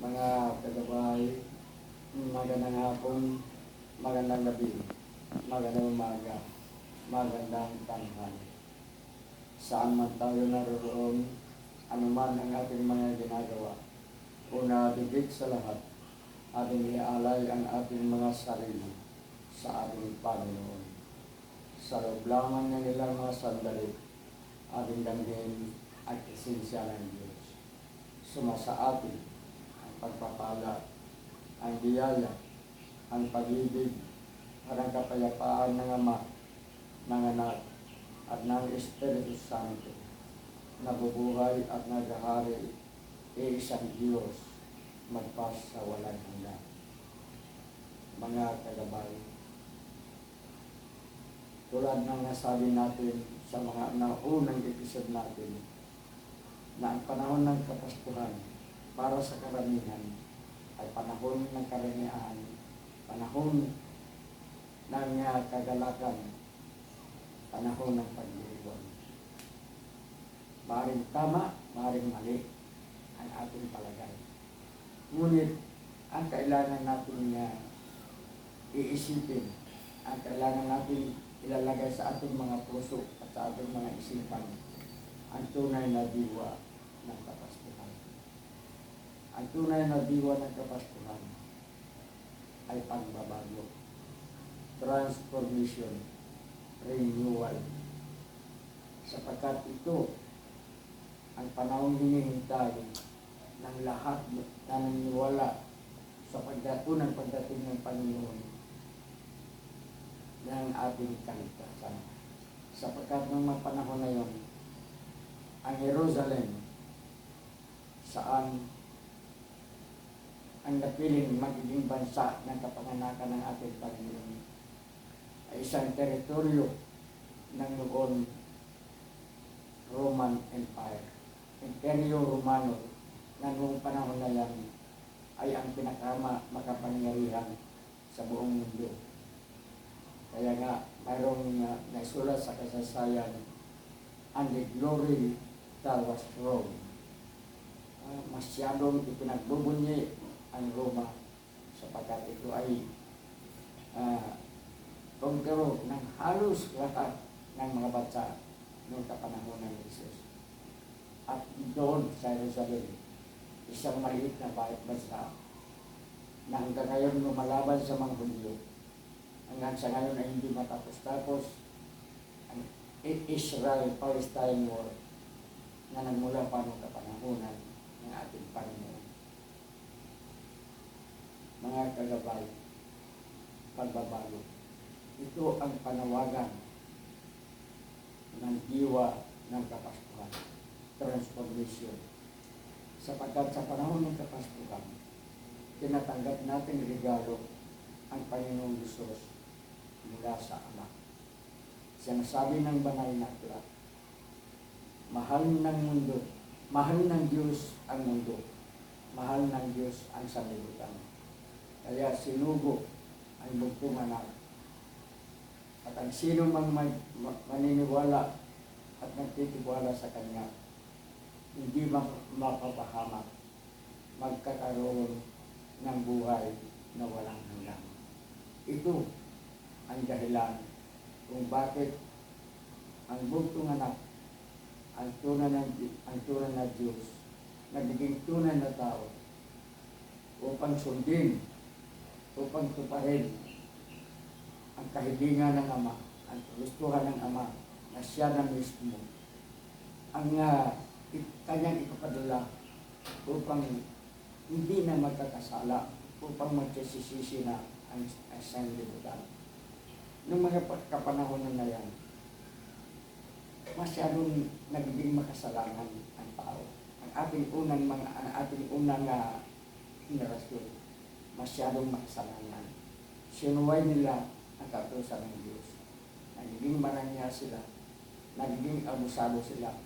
mga kagabay, magandang hapon, magandang gabi, magandang umaga, magandang tanghali. Saan man tayo naroon, anuman ang ating mga ginagawa. Una, higit sa lahat, ating iaalay ang ating mga sarili sa ating Panginoon. Sa loob lamang ng ilang mga sandali, ating damhin ang esensya ng Diyos. Sumasa atin ang pagpapala, ang biyaya, ang pag-ibig, at ang kapayapaan ng Ama, ng Anak, at ng Espiritu Santo, nabubuhay at naghahari, e isang Diyos, magpas sa walang hanggan. Mga kagabay, tulad ng nasabi natin sa mga naunang episode natin, na ang panahon ng kapaskuhan para sa karamihan ay panahon ng karamihan, panahon ng uh, kagalakan, panahon ng pagdiriwang. Maring tama, maring mali ang ating palagay. Ngunit ang kailangan natin uh, iisipin, ang kailangan natin ilalagay sa ating mga puso at sa ating mga isipan ang tunay na diwa ng kapaskuhan. Ang tunay na diwa ng kapaskuhan ay pagbabago, transformation, renewal. Sapagkat ito ang panahong hinihintay ng lahat na naniniwala sa pagdating pagdating ng Panginoon ng ating kaligtasan. Sapagkat ng mga panahon na yon, ang Jerusalem saan ang napiling magiging bansa ng kapanganakan ng ating Panginoon ay isang teritoryo ng noon Roman Empire. Imperyo Romano na noong panahon na yan ay ang pinakama makapangyarihan sa buong mundo. Kaya nga, mayroong uh, naisulat sa kasaysayan, and the glory that was Rome. Uh, masyadong ipinagbubunyi ang Roma sapagkat ito ay uh, conqueror ng halos lahat ng mga bansa noong kapanahon ng Jesus. At doon sa Jerusalem, isang maliit na bayan bansa na hanggang ngayon lumalaban sa mga Hudyo. Hanggang sa ngayon ay hindi matapos-tapos ang Israel-Palestine War na nagmula pa noong kapanahonan ng ating Panginoon. Mga kagabay, pagbabago. Ito ang panawagan ng diwa ng kapaskuhan, transformation. Sapagkat sa panahon ng kapaskuhan, tinatanggap natin regalo ang Panginoong Diyos mula sa Ama. Sinasabi ng banal na aklat, mahal ng mundo, mahal ng Diyos ang mundo, mahal ng Diyos ang sanlibutan. Kaya sinugo ang bugtong anak. At ang sino mang maniniwala at nagtitiwala sa Kanya, hindi ma- mapapahamak, magkakaroon ng buhay na walang hanggan. Ito ang dahilan kung bakit ang bugtong anak, ang tunay na, ang tunay na Diyos, nagiging tunay na tao upang sundin, upang tuparin ang kahilingan ng Ama, ang gustuhan ng Ama na siya na mismo ang uh, kanyang ipapadala upang hindi na magkakasala, upang magsisisi na ang, ang sanlibutan. Noong mga kapanahon na yan, masyadong nagiging makasalanan ang tao. Ang ating unang mga ang ating unang uh, henerasyon, masyadong makasalanan. Sinuway nila ang katusan ng Diyos. Nagiging maranya sila. Nagiging abusado sila.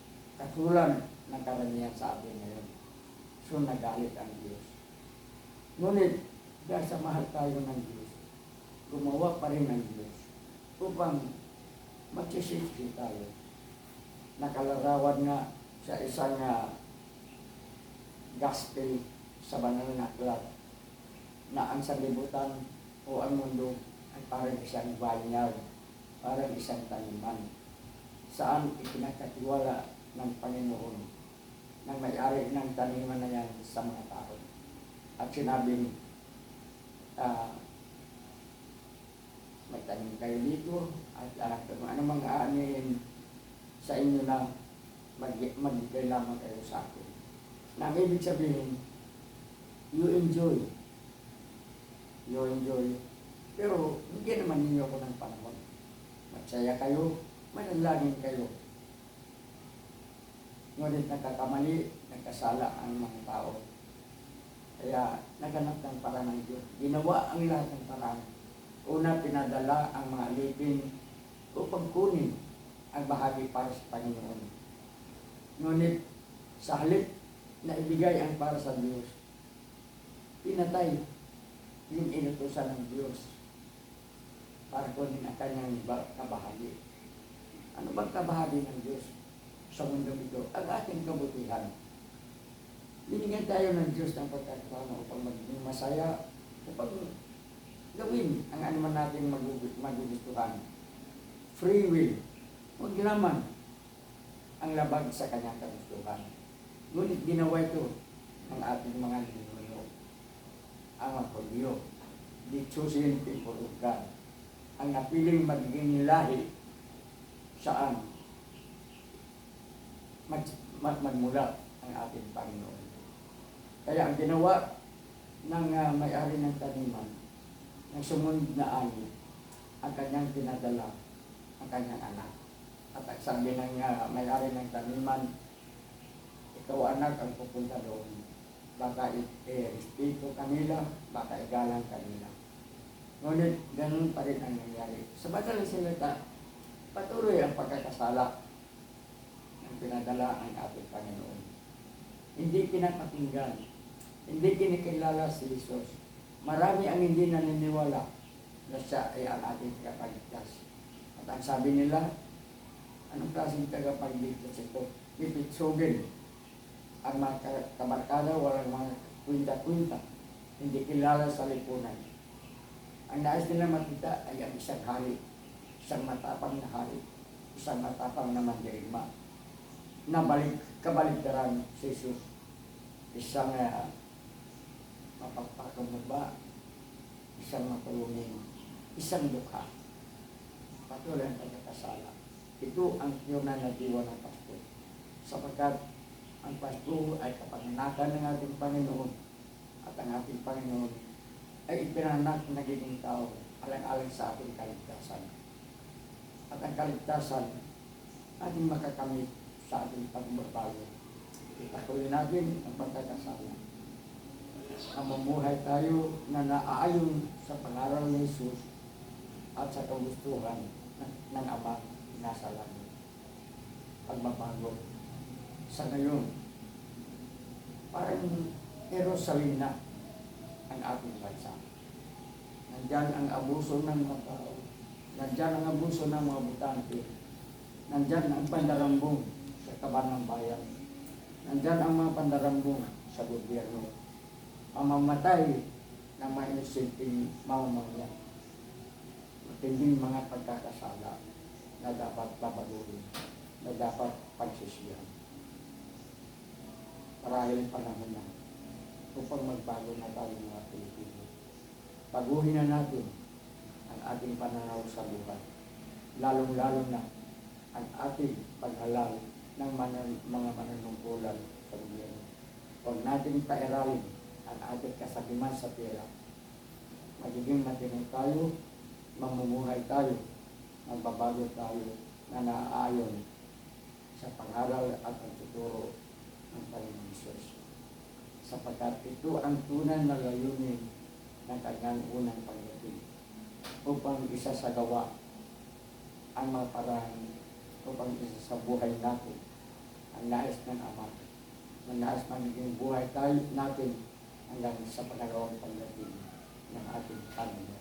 Katulad ng karamihan sa atin ngayon. So nagalit ang Diyos. Ngunit, dahil sa mahal tayo ng Diyos, gumawa pa rin ng Diyos upang magsisisi tayo. Nakalarawan nga sa isang uh, gospel sa banal na aklat na ang sanlibutan o ang mundo ay parang isang vineyard, parang isang taniman saan ipinagkatiwala ng Panginoon ng may-ari ng taniman na yan sa mga tao. At sinabing, ah, may tanim kayo dito at uh, kung ano mga aanin sa inyo na mag magbigay lamang kayo sa akin. Na ibig sabihin, you enjoy. You enjoy. Pero hindi naman ninyo ako ng panahon. Magsaya kayo, manalangin kayo. Ngunit nagkakamali, nagkasala ang mga tao. Kaya naganap ng parang ng Diyos. Ginawa ang lahat ng parang. Una, pinadala ang mga alipin upang kunin ang bahagi para sa Panginoon. Ngunit sa halip na ibigay ang para sa Diyos, pinatay yung inutusan ng Diyos para kunin ang kanyang ba- kabahagi. Ano bang kabahagi ng Diyos sa mundo ito? Ang ating kabutihan. Binigyan tayo ng Diyos ng pagkakataon upang maging masaya, upang gawin ang anuman natin magugu- magugustuhan. Free will. Huwag naman ang labag sa kanyang kagustuhan. Ngunit ginawa ito ng ating. Mapagyo. The chosen people of God. Ang napiling magiging lahi saan mag, mag, magmula ang ating Panginoon. Kaya ang ginawa ng uh, may-ari ng taniman, ng sumunod na ani, ang kanyang pinadala, ang kanyang anak. At sabi ng uh, may-ari ng taniman, ikaw anak ang pupunta doon. Baka i-respeto kanila, baka igalang kanila. Ngunit ganun pa rin ang nangyari. Sa banal na salita, patuloy ang pagkakasala ng pinadala ang ating Panginoon. Hindi pinapakinggan, hindi kinikilala si Jesus. Marami ang hindi naniniwala na siya ay ang ating tagapagligtas. At ang sabi nila, anong klaseng tagapagligtas ito? Pipitsugin ang mga ka- kabarkada, walang mga kwinta-kwinta, hindi kilala sa lipunan. Ang nais nila makita ay ang isang hari, isang matapang na hari, isang matapang na mandirigma, na balik, kabaligtaran si Jesus. Isang uh, mapagpakumbaba, isang matulungin, isang dukha. Patuloy ang pagkakasala. Ito ang tunay na diwa ng Pasko. Sapagkat ang Pasko ay kapanganakan ng ating Panginoon at ang ating Panginoon ay ipinanak na nagiging tao alang-alang sa ating kaligtasan. At ang kaligtasan ating makakamit sa ating pagbabago. Ipatuloy natin ang pagkakasala. Namumuhay tayo na naaayon sa pangaral ni Jesus at sa kagustuhan ng Ama nasa langit. Pagbabago. Sa ngayon, parang Jerusalem na ang ating bansa. Nandyan ang abuso ng mga tao. Nandyan ang abuso ng mga butante. Nandyan ang pandarambong sa kaban ng bayan. Nandyan ang mga pandarambong sa gobyerno. Ang mamatay ng mga inosenteng mamamayan. Matinding mga pagkakasala na dapat babaguhin, na dapat pagsisiyan. Marahil panahon na upang magbago na tayo mga Pilipino. Baguhin na natin ang ating pananaw sa buhay. Lalong-lalo na ang ating paghalal ng manan, mga mananungkulan sa gobyerno. Huwag natin pairalin ang ating kasabiman sa pera. Magiging matinong tayo, mamumuhay tayo, magbabago tayo na naaayon sa pangaral at pagtuturo ng Panginoon Jesus. Sapagkat ito ang tunay na layunin ng kanyang unang pagdating upang isa sa gawa ang mga paraan upang isa sa buhay natin. Ang nais ng Ama. Ang nais magiging buhay tayo natin hanggang sa pangalawang pagdating ng ating Panginoon.